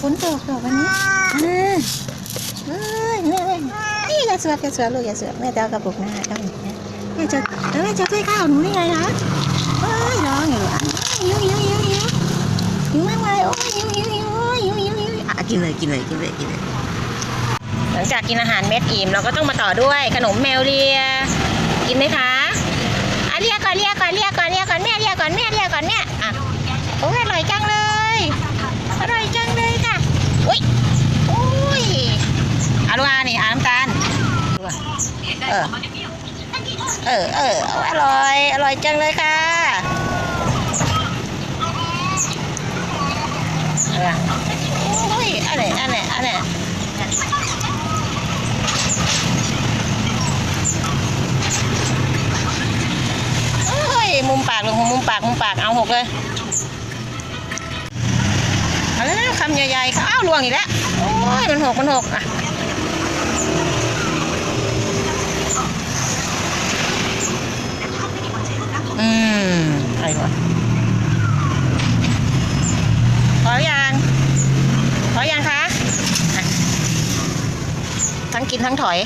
ฝนตกตกวันนี้เออเอ้ยแม่แม่นี่อย่าสวดอย่าสวดลูกอย่าสวดแม่จะเอากระปุกหน้าเอาอย่างนี้แม่จะแล้วแม่จะถ้วยข้าวหนูได้ไงคะเอ้ยร้องอยู่อะหิวหิวหิวหิวหิวมากเลยโอ้ยหิวหิวหิวโอ้ยหิวหิวหิวอะกินเลยกินเลยกินเลยกินเลยหลังจากกินอาหารเม็ดอิ่มเราก็ต้องมาต่อด้วยขนมแมวเลียกินไหมคะอะเลียกก่อนเลียกก่อนเลียกก่อนแม่เลียก่อนแม่เลียก่อนแม่อะโอ้ยอร่อยจังเลยอร่อยจังเลยค่ะอุ้ยอุ้ยอาลูกอานี่อาน้ำตาล เออเออเออเอาอร่อย อร่อยจังเลยค่ะเอออุ้ยอันไหนอันไหนอันไหนเอ้ยมุมปากลงมุมปากมุมปากเอาหกเลยเอาแล้วคำใหญ่ๆอ้าวลวงอีกแล้วโอ้ยมันหกมันหกอะอืม อะไรวะพออยังพออยังคะอะทั้งกินทั้งถอย